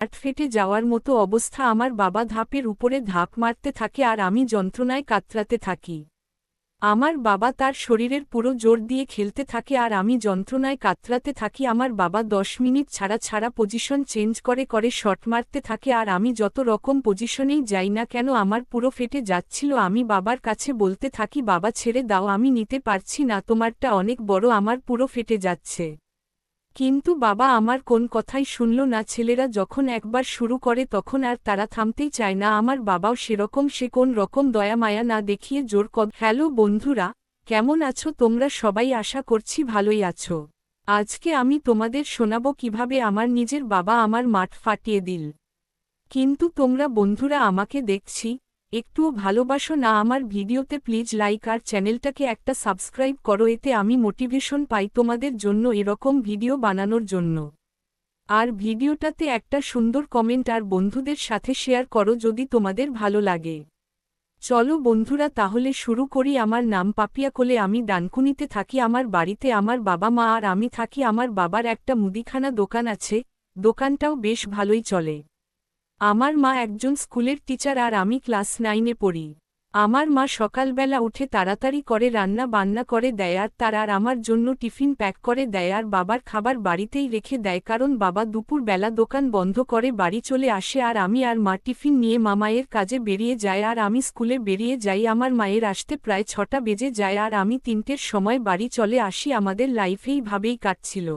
হাট ফেটে যাওয়ার মতো অবস্থা আমার বাবা ধাপের উপরে ধাপ মারতে থাকে আর আমি যন্ত্রণায় কাতরাতে থাকি। আমার বাবা তার শরীরের পুরো জোর দিয়ে খেলতে থাকে আর আমি যন্ত্রণায় কাতরাতে থাকি। আমার বাবা দশ মিনিট ছাড়া ছাড়া পজিশন চেঞ্জ করে করে শট মারতে থাকে আর আমি যত রকম পজিশনেই যাই না কেন আমার পুরো ফেটে যাচ্ছিল। আমি বাবার কাছে বলতে থাকি, বাবা, ছেড়ে দাও, আমি নিতে পারছি না, তোমারটা অনেক বড়, আমার পুরো ফেটে যাচ্ছে। কিন্তু বাবা আমার কোন কথাই শুনল না। ছেলেরা যখন একবার শুরু করে তখন আর তারা থামতেই চায় না। আমার বাবাও সেরকম, সে কোন রকম দয়া মায়া না দেখিয়ে জোর কদ হ্যালো বন্ধুরা, কেমন আছো? তোমরা সবাই আশা করছি ভালোই আছো। আজকে আমি তোমাদের শোনাব কীভাবে আমার নিজের বাবা আমার মাঠ ফাটিয়ে দিল। কিন্তু তোমরা বন্ধুরা আমাকে দেখছি একটুও ভালোবাসো না আমার ভিডিওতে প্লিজ লাইক আর চ্যানেলটাকে একটা সাবস্ক্রাইব করো, এতে আমি মোটিভেশন পাই তোমাদের জন্য এরকম ভিডিও বানানোর জন্য। আর ভিডিওটাতে একটা সুন্দর কমেন্ট আর বন্ধুদের সাথে শেয়ার করো যদি তোমাদের ভালো লাগে। চলো বন্ধুরা, তাহলে শুরু করি। আমার নাম পাপিয়া কোলে, আমি ডানকুনিতে থাকি। আমার বাড়িতে আমার বাবা মা আর আমি থাকি। আমার বাবার একটা মুদিখানা দোকান আছে। দোকানটাও বেশ ভালোই চলে। আমার মা একজন স্কুলের টিচার আর আমি ক্লাস নাইনে পড়ি। আমার মা সকালবেলা উঠে তাড়াতাড়ি করে রান্না বান্না করে দেয় আর তার আর আমার জন্য টিফিন প্যাক করে দেয় আর বাবার খাবার বাড়িতেই রেখে দেয় কারণ বাবা দুপুর বেলা দোকান বন্ধ করে বাড়ি চলে আসে আর আমি আর মা টিফিন নিয়ে মামায়ের কাজে বেরিয়ে যায় আর আমি স্কুলে বেরিয়ে যাই আমার মায়ের আসতে প্রায় ছটা বেজে যায় আর আমি তিনটের সময় বাড়ি চলে আসি আমাদের লাইফেই ভাবেই কাটছিল।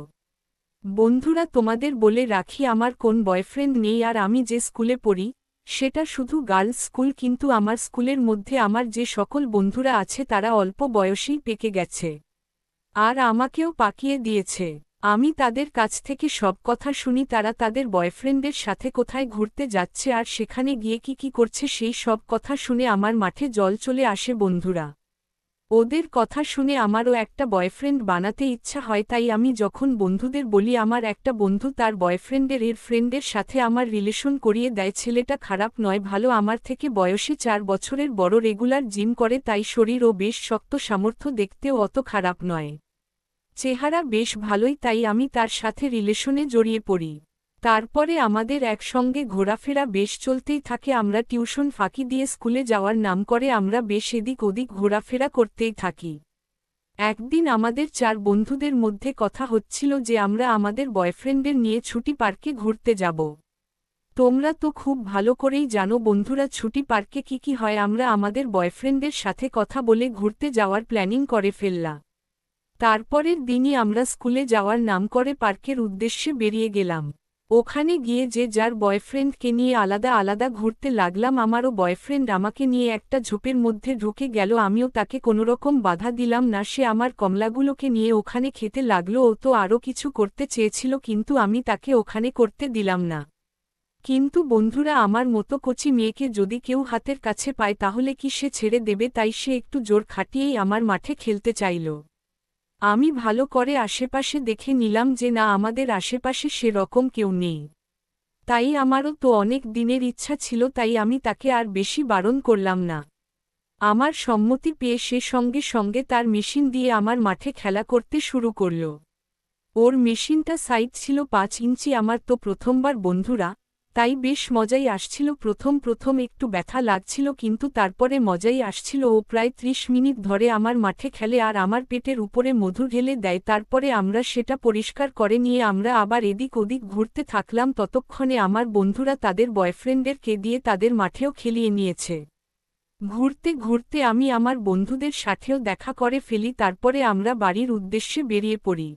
বন্ধুরা তোমাদের বলে রাখি আমার কোন বয়ফ্রেন্ড নেই আর আমি যে স্কুলে পড়ি, সেটা শুধু গার্লস স্কুল কিন্তু আমার স্কুলের মধ্যে আমার যে সকল বন্ধুরা আছে তারা অল্প বয়সেই পেকে গেছে। আর আমাকেও পাকিয়ে দিয়েছে। আমি তাদের কাছ থেকে সব কথা শুনি, তারা তাদের বয়ফ্রেন্ডের সাথে কোথায় ঘুরতে যাচ্ছে আর সেখানে গিয়ে কি কি করছে সেই সব কথা শুনে আমার মাঠে জল চলে আসে বন্ধুরা। ওদের কথা শুনে আমারও একটা বয়ফ্রেন্ড বানাতে ইচ্ছা হয়, তাই আমি যখন বন্ধুদের বলি, আমার একটা বন্ধু তার বয়ফ্রেন্ডের, এর ফ্রেন্ডের সাথে আমার রিলেশন করিয়ে দেয়। ছেলেটা খারাপ নয়, ভালো। আমার থেকে বয়সে চার বছরের বড় রেগুলার জিম করে, তাই শরীর ও বেশ শক্ত সামর্থ্য দেখতেও অত খারাপ নয়। চেহারা বেশ ভালোই, তাই আমি তার সাথে রিলেশনে জড়িয়ে পড়ি। তারপরে আমাদের একসঙ্গে ঘোরাফেরা বেশ চলতেই থাকে, আমরা টিউশন ফাঁকি দিয়ে স্কুলে যাওয়ার নাম করে আমরা বেশ এদিক ওদিক ঘোরাফেরা করতেই থাকি। একদিন আমাদের চার বন্ধুদের মধ্যে কথা হচ্ছিল যে আমরা আমাদের বয়ফ্রেন্ডের নিয়ে ছুটি পার্কে ঘুরতে যাব। তোমরা তো খুব ভালো করেই জানো বন্ধুরা ছুটি পার্কে কি কি হয়, আমরা আমাদের বয়ফ্রেন্ডের সাথে কথা বলে ঘুরতে যাওয়ার প্ল্যানিং করে ফেললা তারপরের দিনই আমরা স্কুলে যাওয়ার নাম করে পার্কের উদ্দেশ্যে বেরিয়ে গেলাম। ওখানে গিয়ে যে যার বয়ফ্রেন্ডকে নিয়ে আলাদা আলাদা ঘুরতে লাগলাম, আমারও বয়ফ্রেন্ড আমাকে নিয়ে একটা ঝোপের মধ্যে ঢুকে গেল, আমিও তাকে কোনোরকম বাধা দিলাম না, সে আমার কমলাগুলোকে নিয়ে ওখানে খেতে লাগল, ও তো আরও কিছু করতে চেয়েছিল, কিন্তু আমি তাকে ওখানে করতে দিলাম না। কিন্তু বন্ধুরা, আমার মতো কচি মেয়েকে যদি কেউ হাতের কাছে পায়, তাহলে কি সে ছেড়ে দেবে? তাই সে একটু জোর খাটিয়েই আমার মাঠে খেলতে চাইল। আমি ভালো করে আশেপাশে দেখে নিলাম যে না, আমাদের আশেপাশে সেরকম কেউ নেই। তাই আমারও তো অনেক দিনের ইচ্ছা ছিল, তাই আমি তাকে আর বেশি বারণ করলাম না। আমার সম্মতি পেয়ে সে সঙ্গে সঙ্গে তার মেশিন দিয়ে আমার মাঠে খেলা করতে শুরু করল। ওর মেশিনটা সাইজ ছিল পাঁচ ইঞ্চি। আমার তো প্রথমবার, বন্ধুরা তাই বেশ মজাই আসছিল। প্রথম প্রথম একটু ব্যথা লাগছিল কিন্তু তারপরে মজাই আসছিল। ও প্রায় ত্রিশ মিনিট ধরে আমার মাঠে খেলে আর আমার পেটের উপরে মধু ঢেলে দেয়। তারপরে আমরা সেটা পরিষ্কার করে নিয়ে আমরা আবার এদিক ওদিক ঘুরতে থাকলাম। ততক্ষণে আমার বন্ধুরা তাদের বয়ফ্রেন্ডেরকে দিয়ে তাদের মাঠেও খেলিয়ে নিয়েছে। ঘুরতে ঘুরতে আমি আমার বন্ধুদের সাথেও দেখা করে ফেলি। তারপরে আমরা বাড়ির উদ্দেশ্যে বেরিয়ে পড়ি।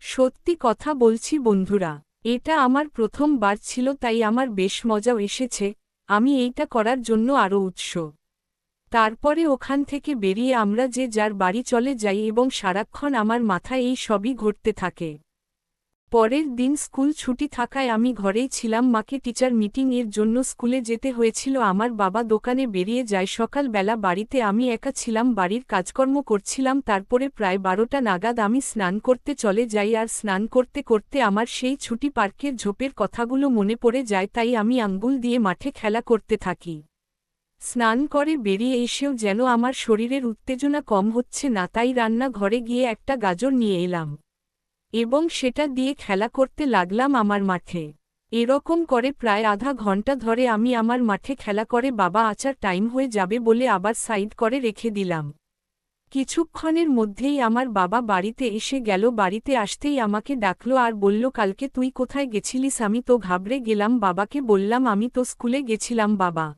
সত্যি কথা বলছি বন্ধুরা। এটা আমার প্রথম বার ছিল, তাই আমার বেশ মজাও এসেছে। আমি এইটা করার জন্য আরও উৎস। তারপরে ওখান থেকে বেরিয়ে আমরা যে যার বাড়ি চলে যাই এবং সারাক্ষণ আমার মাথায় এই সবই ঘটতে থাকে। পরের দিন স্কুল ছুটি থাকায় আমি ঘরেই ছিলাম। মাকে টিচার মিটিং এর জন্য স্কুলে যেতে হয়েছিল। আমার বাবা দোকানে বেরিয়ে যায়। সকালবেলা বাড়িতে আমি একা ছিলাম। বাড়ির কাজকর্ম করছিলাম। তারপরে প্রায় বারোটা নাগাদ আমি স্নান করতে চলে যাই আর স্নান করতে করতে আমার সেই ছুটি পার্কের ঝোপের কথাগুলো মনে পড়ে যায়। তাই আমি আঙ্গুল দিয়ে মাঠে খেলা করতে থাকি। স্নান করে বেরিয়ে এসেও যেন আমার শরীরের উত্তেজনা কম হচ্ছে না। তাই রান্না ঘরে গিয়ে একটা গাজর নিয়ে এলাম। এবং সেটা দিয়ে খেলা করতে লাগলাম আমার মাঠে। এরকম করে প্রায় আধা ঘণ্টা ধরে আমি আমার মাঠে খেলা করে বাবা আচার টাইম হয়ে যাবে বলে আবার সাইড করে রেখে দিলাম। কিছুক্ষণের মধ্যেই আমার বাবা বাড়িতে এসে গেল, বাড়িতে আসতেই আমাকে ডাকলো আর বলল, কালকে তুই কোথায় গেছিলিস? আমি তো ঘাবড়ে গেলাম। বাবাকে বললাম, আমি তো স্কুলে গেছিলাম বাবা।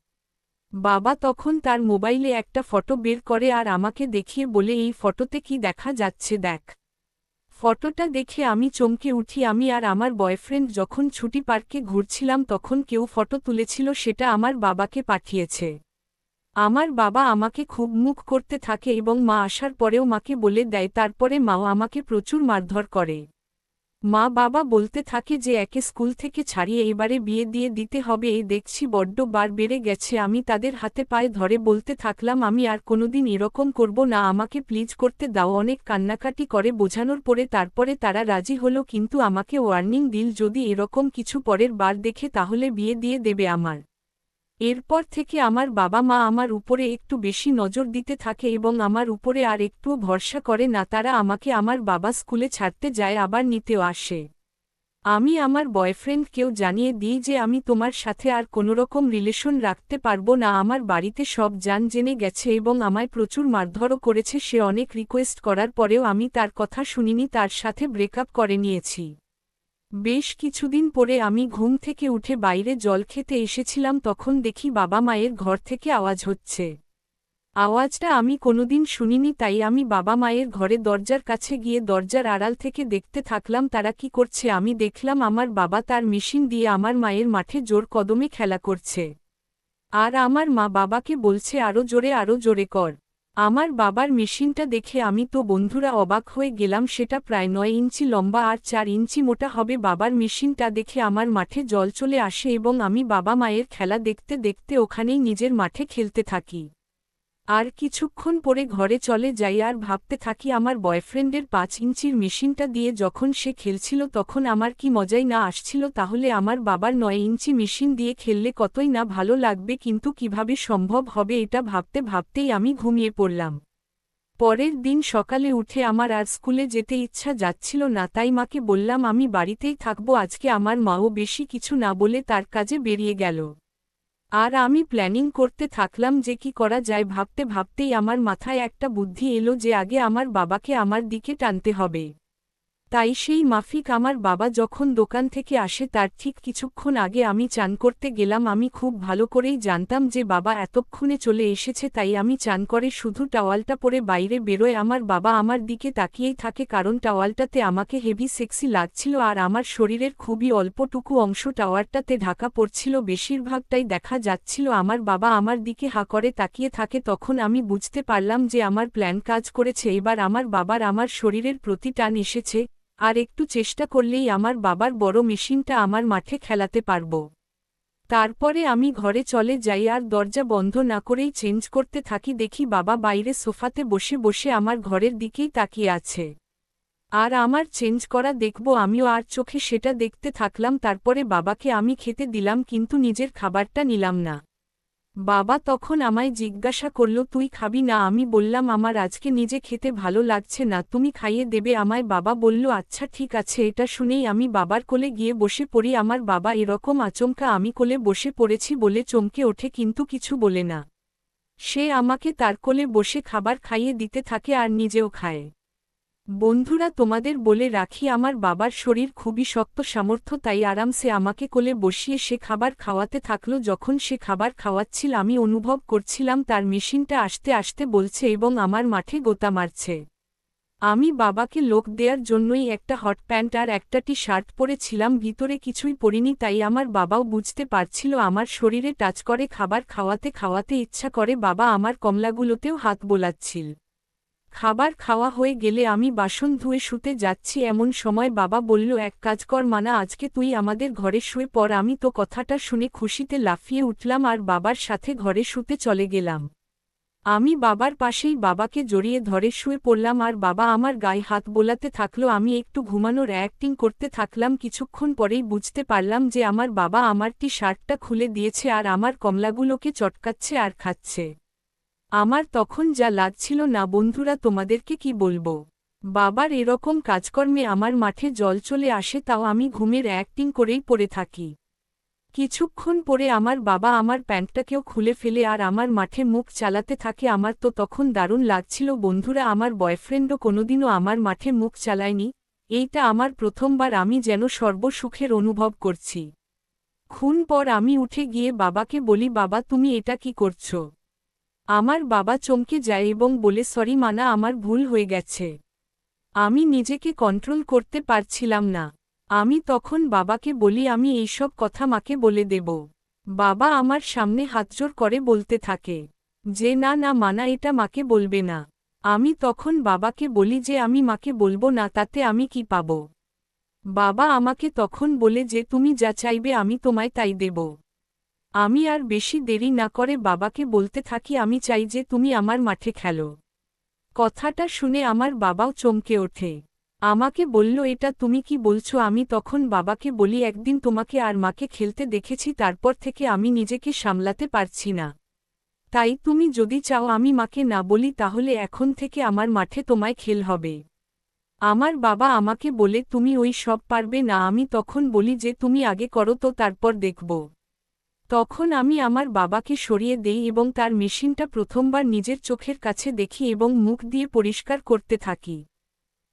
বাবা তখন তার মোবাইলে একটা ফটো বের করে আর আমাকে দেখিয়ে বলে, এই ফটোতে কি দেখা যাচ্ছে দেখ। ফটোটা দেখে আমি চমকে উঠি। আমি আর আমার বয়ফ্রেন্ড যখন ছুটি পার্কে ঘুরছিলাম তখন কেউ ফটো তুলেছিল, সেটা আমার বাবাকে পাঠিয়েছে। আমার বাবা আমাকে খুব মুখ করতে থাকে এবং মা আসার পরেও মাকে বলে দেয়, তারপরে মাও আমাকে প্রচুর মারধর করে। মা বাবা বলতে থাকে যে একে স্কুল থেকে ছাড়িয়ে এবারে বিয়ে দিয়ে দিতে হবে। এই দেখছি বড্ড বার বেড়ে গেছে। আমি তাদের হাতে পায়ে ধরে বলতে থাকলাম, আমি আর কোনোদিন এরকম করব না, আমাকে প্লিজ করতে দাও। অনেক কান্নাকাটি করে বোঝানোর পরে তারপরে তারা রাজি হলো, কিন্তু আমাকে ওয়ার্নিং দিল, যদি এরকম কিছু পরের বার দেখে তাহলে বিয়ে দিয়ে দেবে আমার। এরপর থেকে আমার বাবা মা আমার উপরে একটু বেশি নজর দিতে থাকে এবং আমার উপরে আর একটুও ভরসা করে না, তারা আমাকে আমার বাবা স্কুলে ছাড়তে যায়, আবার নিতেও আসে। আমি আমার বয়ফ্রেন্ডকেও জানিয়ে দিই যে আমি তোমার সাথে আর কোনোরকম রিলেশন রাখতে পারব না, আমার বাড়িতে সব যান জেনে গেছে এবং আমায় প্রচুর মারধরও করেছে, সে অনেক রিকোয়েস্ট করার পরেও আমি তার কথা শুনিনি, তার সাথে ব্রেকআপ করে নিয়েছি। বেশ কিছুদিন পরে আমি ঘুম থেকে উঠে বাইরে জল খেতে এসেছিলাম তখন দেখি বাবা মায়ের ঘর থেকে আওয়াজ হচ্ছে। আওয়াজটা আমি কোনোদিন শুনিনি তাই আমি বাবা মায়ের ঘরে দরজার কাছে গিয়ে দরজার আড়াল থেকে দেখতে থাকলাম তারা কি করছে আমি দেখলাম আমার বাবা তার মেশিন দিয়ে আমার মায়ের মাঠে জোর কদমে খেলা করছে। আর আমার মা বাবাকে বলছে আরও জোরে আরও জোরে কর। আমার বাবার মেশিনটা দেখে আমি তো বন্ধুরা অবাক হয়ে গেলাম, সেটা প্রায় নয় ইঞ্চি লম্বা আর চার ইঞ্চি মোটা হবে। বাবার মেশিনটা দেখে আমার মাঠে জল চলে আসে এবং আমি বাবা মায়ের খেলা দেখতে দেখতে ওখানেই নিজের মাঠে খেলতে থাকি। আর কিছুক্ষণ পরে ঘরে চলে যাই আর ভাবতে থাকি আমার বয়ফ্রেন্ডের পাঁচ ইঞ্চির মেশিনটা দিয়ে যখন সে খেলছিল তখন আমার কি মজাই না আসছিল তাহলে আমার বাবার নয় ইঞ্চি মেশিন দিয়ে খেললে কতই না ভালো লাগবে কিন্তু কীভাবে সম্ভব হবে এটা ভাবতে ভাবতেই আমি ঘুমিয়ে পড়লাম। পরের দিন সকালে উঠে আমার আর স্কুলে যেতে ইচ্ছা যাচ্ছিল না তাই মাকে বললাম আমি বাড়িতেই থাকব আজকে আমার মাও বেশি কিছু না বলে তার কাজে বেরিয়ে গেল। আর আমি প্ল্যানিং করতে থাকলাম যে কি করা যায়। ভাবতে ভাবতেই আমার মাথায় একটা বুদ্ধি এলো যে আগে আমার বাবাকে আমার দিকে টানতে হবে। তাই সেই মাফিক আমার বাবা যখন দোকান থেকে আসে তার ঠিক কিছুক্ষণ আগে আমি চান করতে গেলাম। আমি খুব ভালো করেই জানতাম যে বাবা এতক্ষণে চলে এসেছে তাই আমি চান করে শুধু টাওয়ালটা পরে বাইরে বেরোয়। আমার বাবা আমার দিকে তাকিয়েই থাকে কারণ টাওয়ালটাতে আমাকে হেভি সেক্সি লাগছিল আর আমার শরীরের খুবই অল্পটুকু অংশ টাওয়ারটাতে ঢাকা পড়ছিল। বেশিরভাগটাই দেখা যাচ্ছিল আমার বাবা আমার দিকে হা করে তাকিয়ে থাকে তখন আমি বুঝতে পারলাম যে আমার প্ল্যান কাজ করেছে। এবার আমার বাবার আমার শরীরের প্রতি টান এসেছে। আর একটু চেষ্টা করলেই আমার বাবার বড় মেশিনটা আমার মাঠে খেলাতে পারব। তারপরে আমি ঘরে চলে যাই আর দরজা বন্ধ না করেই চেঞ্জ করতে থাকি দেখি বাবা বাইরে সোফাতে বসে বসে আমার ঘরের দিকেই তাকিয়ে আছে। আর আমার চেঞ্জ করা দেখব আমিও আর চোখে সেটা দেখতে থাকলাম তারপরে বাবাকে আমি খেতে দিলাম কিন্তু নিজের খাবারটা নিলাম না। বাবা তখন আমায় জিজ্ঞাসা করল, তুই খাবি না? আমি বললাম, আমার আজকে নিজে খেতে ভালো লাগছে না, তুমি খাইয়ে দেবে। আমায় বাবা বলল আচ্ছা ঠিক আছে। এটা শুনেই আমি বাবার কোলে গিয়ে বসে পড়ি। আমার বাবা এরকম আচমকা আমি কোলে বসে পড়েছি বলে চমকে ওঠে, কিন্তু কিছু বলে না। সে আমাকে তার কোলে বসে খাবার খাইয়ে দিতে থাকে আর নিজেও খায়। বন্ধুরা তোমাদের বলে রাখি, আমার বাবার শরীর খুবই শক্ত সামর্থ্য, তাই আরামসে আমাকে কোলে বসিয়ে সে খাবার খাওয়াতে থাকল। যখন সে খাবার খাওয়াচ্ছিল, আমি অনুভব করছিলাম তার মেশিনটা আসতে আসতে বলছে এবং আমার মাঠে গোতা মারছে। আমি বাবাকে লোক দেওয়ার জন্যই একটা হট প্যান্ট আর একটা টি শার্ট পরেছিলাম, ভিতরে কিছুই পরিনি, তাই আমার বাবাও বুঝতে পারছিল আমার শরীরে টাচ করে খাবার খাওয়াতে খাওয়াতে ইচ্ছা করে বাবা আমার কমলাগুলোতেও হাত বোলাচ্ছিল। খাবার খাওয়া হয়ে গেলে আমি বাসন ধুয়ে শুতে যাচ্ছি। এমন সময় বাবা বলল, এক কাজ কর মানা, আজকে তুই আমাদের ঘরে শুয়ে পর আমি তো কথাটা শুনে খুশিতে লাফিয়ে উঠলাম আর বাবার সাথে ঘরে শুতে চলে গেলাম। আমি বাবার পাশেই বাবাকে জড়িয়ে ধরে শুয়ে পড়লাম আর বাবা আমার গায়ে হাত বোলাতে থাকল। আমি একটু ঘুমানোর অ্যাক্টিং করতে থাকলাম। কিছুক্ষণ পরেই বুঝতে পারলাম যে আমার বাবা আমার টি শার্টটা খুলে দিয়েছে আর আমার কমলাগুলোকে চটকাচ্ছে আর খাচ্ছে। আমার তখন যা লাগছিল না, বন্ধুরা তোমাদেরকে কি বলব? বাবার এরকম কাজকর্মে আমার মাঠে জল চলে আসে, তাও আমি ঘুমের অ্যাক্টিং করেই পড়ে থাকি। কিছুক্ষণ পরে আমার বাবা আমার প্যান্টটাকেও খুলে ফেলে আর আমার মাঠে মুখ চালাতে থাকে। আমার তো তখন দারুণ লাগছিল, বন্ধুরা আমার বয়ফ্রেন্ডও কোনোদিনও আমার মাঠে মুখ চালায়নি। এইটা আমার প্রথমবার আমি যেন সর্বসুখের অনুভব করছি। খুন পর আমি উঠে গিয়ে বাবাকে বলি, বাবা, তুমি এটা কি করছ? আমার বাবা চমকে যায় এবং বলে, সরি মানা, আমার ভুল হয়ে গেছে। আমি নিজেকে কন্ট্রোল করতে পারছিলাম না। আমি তখন বাবাকে বলি, আমি এইসব কথা মাকে বলে দেব। বাবা আমার সামনে হাতজোর করে বলতে থাকে যে, না না, মানা, এটা মাকে বলবে না। আমি তখন বাবাকে বলি যে, আমি মাকে বলব না, তাতে আমি কি পাব? বাবা আমাকে তখন বলে যে, তুমি যা চাইবে আমি তোমায় তাই দেব। আমি আর বেশি দেরি না করে বাবাকে বলতে থাকি, আমি চাই যে তুমি আমার মাঠে খেলো। কথাটা শুনে আমার বাবাও চমকে ওঠে। আমাকে বলল, এটা তুমি কি বলছো? আমি তখন বাবাকে বলি, একদিন তোমাকে আর মাকে খেলতে দেখেছি, তারপর থেকে আমি নিজেকে সামলাতে পারছি না। তাই তুমি যদি চাও আমি মাকে না বলি, তাহলে এখন থেকে আমার মাঠে তোমায় খেল হবে। আমার বাবা আমাকে বলে, তুমি ওই সব পারবে না। আমি তখন বলি যে, তুমি আগে করো তো, তারপর দেখব। তখন আমি আমার বাবাকে সরিয়ে দেই এবং তার মেশিনটা প্রথমবার নিজের চোখের কাছে দেখি এবং মুখ দিয়ে পরিষ্কার করতে থাকি।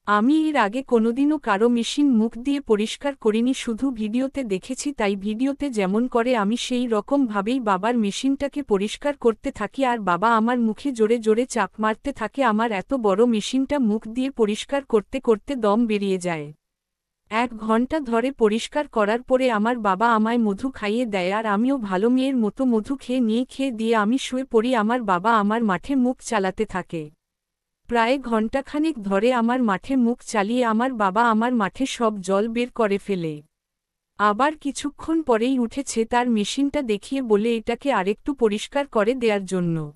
আমি এর আগে কোনোদিনও কারও মেশিন মুখ দিয়ে পরিষ্কার করিনি, শুধু ভিডিওতে দেখেছি, তাই ভিডিওতে যেমন করে আমি সেই রকমভাবেই বাবার মেশিনটাকে পরিষ্কার করতে থাকি আর বাবা আমার মুখে জোরে জোরে চাপ মারতে থাকে, আমার এত বড় মেশিনটা মুখ দিয়ে পরিষ্কার করতে করতে দম বেরিয়ে যায়। এক ঘণ্টা ধরে পরিষ্কার করার পরে আমার বাবা আমায় মধু খাইয়ে দেয় আর আমিও ভালো মেয়ের মতো মধু খেয়ে নিয়ে খেয়ে দিয়ে আমি শুয়ে পড়ি। আমার বাবা আমার মাঠে মুখ চালাতে থাকে। প্রায় ঘণ্টাখানেক ধরে আমার মাঠে মুখ চালিয়ে আমার বাবা আমার মাঠে সব জল বের করে ফেলে। আবার কিছুক্ষণ পরেই উঠেছে তার মেশিনটা দেখিয়ে বলে, এটাকে আরেকটু পরিষ্কার করে দেওয়ার জন্য।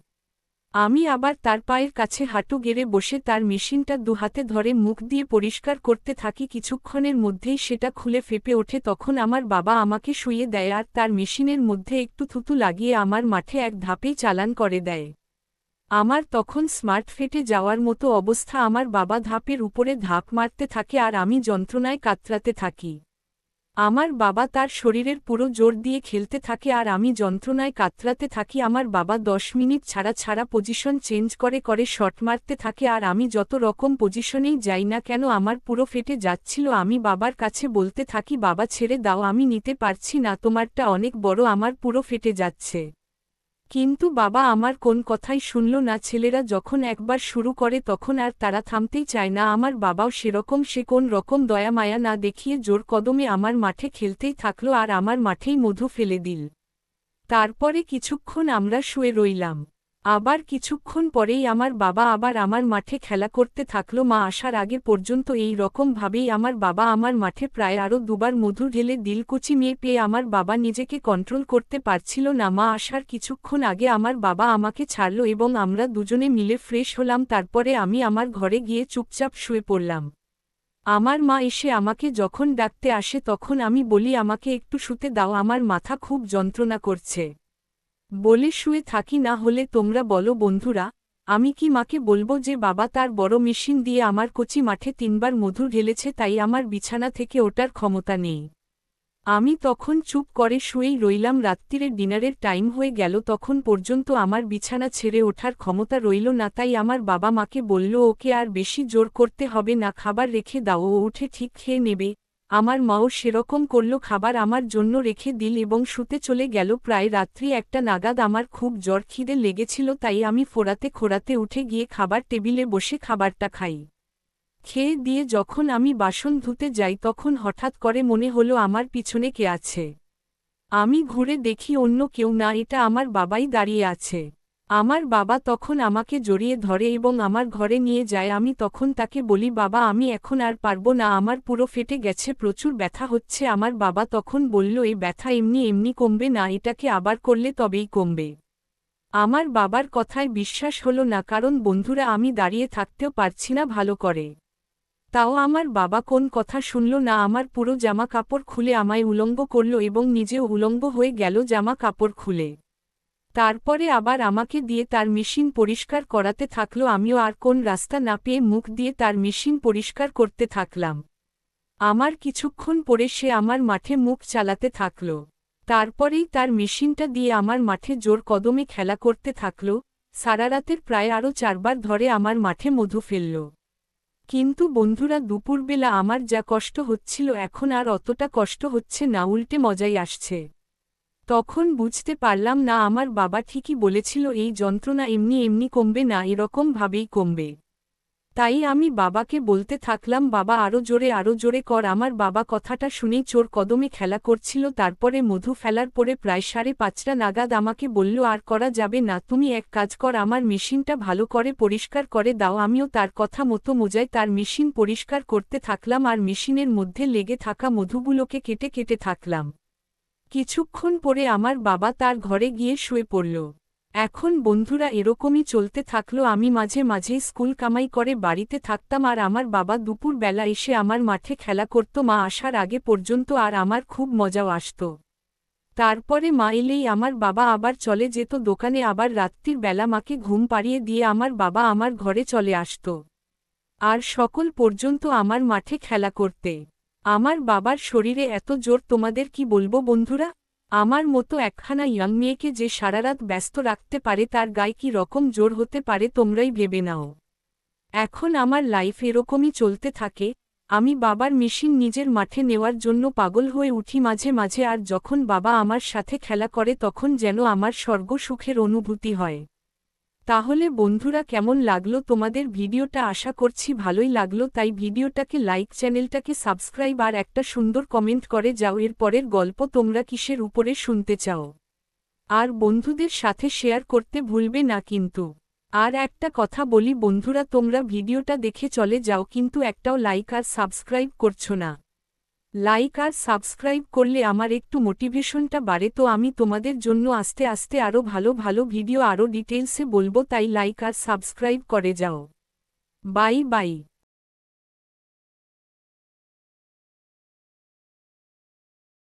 আমি আবার তার পায়ের কাছে হাঁটু গেড়ে বসে তার মেশিনটা দুহাতে ধরে মুখ দিয়ে পরিষ্কার করতে থাকি কিছুক্ষণের মধ্যেই সেটা খুলে ফেপে ওঠে তখন আমার বাবা আমাকে শুয়ে দেয় আর তার মেশিনের মধ্যে একটু থুতু লাগিয়ে আমার মাঠে এক ধাপেই চালান করে দেয়। আমার তখন স্মার্ট ফেটে যাওয়ার মতো অবস্থা আমার বাবা ধাপের উপরে ধাপ মারতে থাকে আর আমি যন্ত্রণায় কাতরাতে থাকি। আমার বাবা তার শরীরের পুরো জোর দিয়ে খেলতে থাকে আর আমি যন্ত্রণায় কাতরাতে থাকি। আমার বাবা দশ মিনিট ছাড়া ছাড়া পজিশন চেঞ্জ করে করে শট মারতে থাকে আর আমি যত রকম পজিশনেই যাই না কেন আমার পুরো ফেটে যাচ্ছিল। আমি বাবার কাছে বলতে থাকি, বাবা, ছেড়ে দাও, আমি নিতে পারছি না, তোমারটা অনেক বড়, আমার পুরো ফেটে যাচ্ছে। কিন্তু বাবা আমার কোন কথাই শুনল না। ছেলেরা যখন একবার শুরু করে তখন আর তারা থামতেই চায় না। আমার বাবাও সেরকম, সে কোন রকম দয়া মায়া না দেখিয়ে জোর কদমে আমার মাঠে খেলতেই থাকল আর আমার মাঠেই মধু ফেলে দিল। তারপরে কিছুক্ষণ আমরা শুয়ে রইলাম। আবার কিছুক্ষণ পরেই আমার বাবা আবার আমার মাঠে খেলা করতে থাকল। মা আসার আগে পর্যন্ত এই রকমভাবেই আমার বাবা আমার মাঠে প্রায় আরও দুবার মধু ঢেলে দিলকুচি মেয়ে পেয়ে আমার বাবা নিজেকে কন্ট্রোল করতে পারছিল না। মা আসার কিছুক্ষণ আগে আমার বাবা আমাকে ছাড়ল এবং আমরা দুজনে মিলে ফ্রেশ হলাম। তারপরে আমি আমার ঘরে গিয়ে চুপচাপ শুয়ে পড়লাম। আমার মা এসে আমাকে যখন ডাকতে আসে তখন আমি বলি, আমাকে একটু শুতে দাও। আমার মাথা খুব যন্ত্রণা করছে। বলে শুয়ে থাকি না হলে তোমরা বলো, বন্ধুরা, আমি কি মাকে বলব যে বাবা তার বড় মেশিন দিয়ে আমার কচি মাঠে তিনবার মধু ঢেলেছে তাই আমার বিছানা থেকে ওটার ক্ষমতা নেই। আমি তখন চুপ করে শুয়েই রইলাম, রাত্রিরে ডিনারের টাইম হয়ে গেল, তখন পর্যন্ত আমার বিছানা ছেড়ে ওঠার ক্ষমতা রইল না, তাই আমার বাবা মাকে বলল, ওকে আর বেশি জোর করতে হবে না, খাবার রেখে দাও, ও উঠে ঠিক খেয়ে নেবে। আমার মাও সেরকম করল, খাবার আমার জন্য রেখে দিল এবং শুতে চলে গেল। প্রায় রাত্রি একটা নাগাদ আমার খুব জ্বর খিদে লেগেছিল, তাই আমি ফোরাতে খোরাতে উঠে গিয়ে খাবার টেবিলে বসে খাবারটা খাই। খেয়ে দিয়ে যখন আমি বাসন ধুতে যাই, তখন হঠাৎ করে মনে হলো, আমার পিছনে কে আছে? আমি ঘুরে দেখি অন্য কেউ না, এটা আমার বাবাই দাঁড়িয়ে আছে। আমার বাবা তখন আমাকে জড়িয়ে ধরে এবং আমার ঘরে নিয়ে যায়। আমি তখন তাকে বলি, বাবা, আমি এখন আর পারব না। আমার পুরো ফেটে গেছে, প্রচুর ব্যথা হচ্ছে। আমার বাবা তখন বলল, এই ব্যথা এমনি এমনি কমবে না, এটাকে আবার করলে তবেই কমবে। আমার বাবার কথায় বিশ্বাস হলো না, কারণ বন্ধুরা, আমি দাঁড়িয়ে থাকতেও পারছি না ভালো করে। তাও আমার বাবা কোন কথা শুনল না, আমার পুরো জামা কাপড় খুলে আমায় উলঙ্গ করল এবং নিজেও উলঙ্গ হয়ে গেল জামা কাপড় খুলে। তারপরে আবার আমাকে দিয়ে তার মেশিন পরিষ্কার করাতে থাকল, আমিও আর কোন রাস্তা না পেয়ে মুখ দিয়ে তার মেশিন পরিষ্কার করতে থাকলাম। আমার কিছুক্ষণ পরে সে আমার মাঠে মুখ চালাতে থাকল। তারপরেই তার মেশিনটা দিয়ে আমার মাঠে জোর কদমে খেলা করতে থাকল সারারাতের প্রায় আরও চারবার ধরে আমার মাঠে মধু ফেলল। কিন্তু বন্ধুরা, দুপুরবেলা আমার যা কষ্ট হচ্ছিল, এখন আর অতটা কষ্ট হচ্ছে না, উল্টে মজাই আসছে। তখন বুঝতে পারলাম, না, আমার বাবা ঠিকই বলেছিল, এই যন্ত্রণা এমনি এমনি কমবে না, এরকম ভাবেই কমবে। তাই আমি বাবাকে বলতে থাকলাম, বাবা আরও জোরে আরও জোরে কর। আমার বাবা কথাটা শুনেই চোর কদমে খেলা করছিল, তারপরে মধু ফেলার পরে প্রায় সাড়ে পাঁচটা নাগাদ আমাকে বলল, আর করা যাবে না, তুমি এক কাজ কর, আমার মেশিনটা ভালো করে পরিষ্কার করে দাও। আমিও তার কথা মতো মোজায় তার মেশিন পরিষ্কার করতে থাকলাম, আর মেশিনের মধ্যে লেগে থাকা মধুগুলোকে কেটে কেটে থাকলাম। কিছুক্ষণ পরে আমার বাবা তার ঘরে গিয়ে শুয়ে পড়ল। এখন বন্ধুরা এরকমই চলতে থাকল, আমি মাঝে মাঝে স্কুল কামাই করে বাড়িতে থাকতাম আর আমার বাবা দুপুর বেলা এসে আমার মাঠে খেলা করত। মা আসার আগে পর্যন্ত আর আমার খুব মজাও আসত। তারপরে মা এলেই আমার বাবা আবার চলে যেত দোকানে। আবার রাত্রির বেলা মাকে ঘুম পাড়িয়ে দিয়ে আমার বাবা আমার ঘরে চলে আসত। আর সকল পর্যন্ত আমার মাঠে খেলা করতে। আমার বাবার শরীরে এত জোর, তোমাদের কি বলব বন্ধুরা? আমার মতো একখানা ইয়াং মেয়েকে যে সারারাত ব্যস্ত রাখতে পারে, তার গায়ে কি রকম জোর হতে পারে তোমরাই ভেবে নাও। এখন আমার লাইফ এরকমই চলতে থাকে, আমি বাবার মেশিন নিজের মাঠে নেওয়ার জন্য পাগল হয়ে উঠি মাঝে মাঝে, আর যখন বাবা আমার সাথে খেলা করে, তখন যেন আমার স্বর্গ সুখের অনুভূতি হয়। তাহলে বন্ধুরা কেমন লাগল তোমাদের ভিডিওটা? আশা করছি ভালোই লাগল, তাই ভিডিওটাকে লাইক, চ্যানেলটাকে সাবস্ক্রাইব আর একটা সুন্দর কমেন্ট করে যাও। এর পরের গল্প তোমরা কিসের উপরে শুনতে চাও? আর বন্ধুদের সাথে শেয়ার করতে ভুলবে না কিন্তু। আর একটা কথা বলি, বন্ধুরা তোমরা ভিডিওটা দেখে চলে যাও, কিন্তু একটাও লাইক আর সাবস্ক্রাইব করছ না। লাইক আর সাবস্ক্রাইব করলে আমার একটু মোটিভেশনটা বাড়ে। তো আমি তোমাদের জন্য আস্তে আস্তে আরও ভালো ভালো ভিডিও আরও ডিটেলসে বলব। তাই লাইক আর সাবস্ক্রাইব করে যাও। Bye bye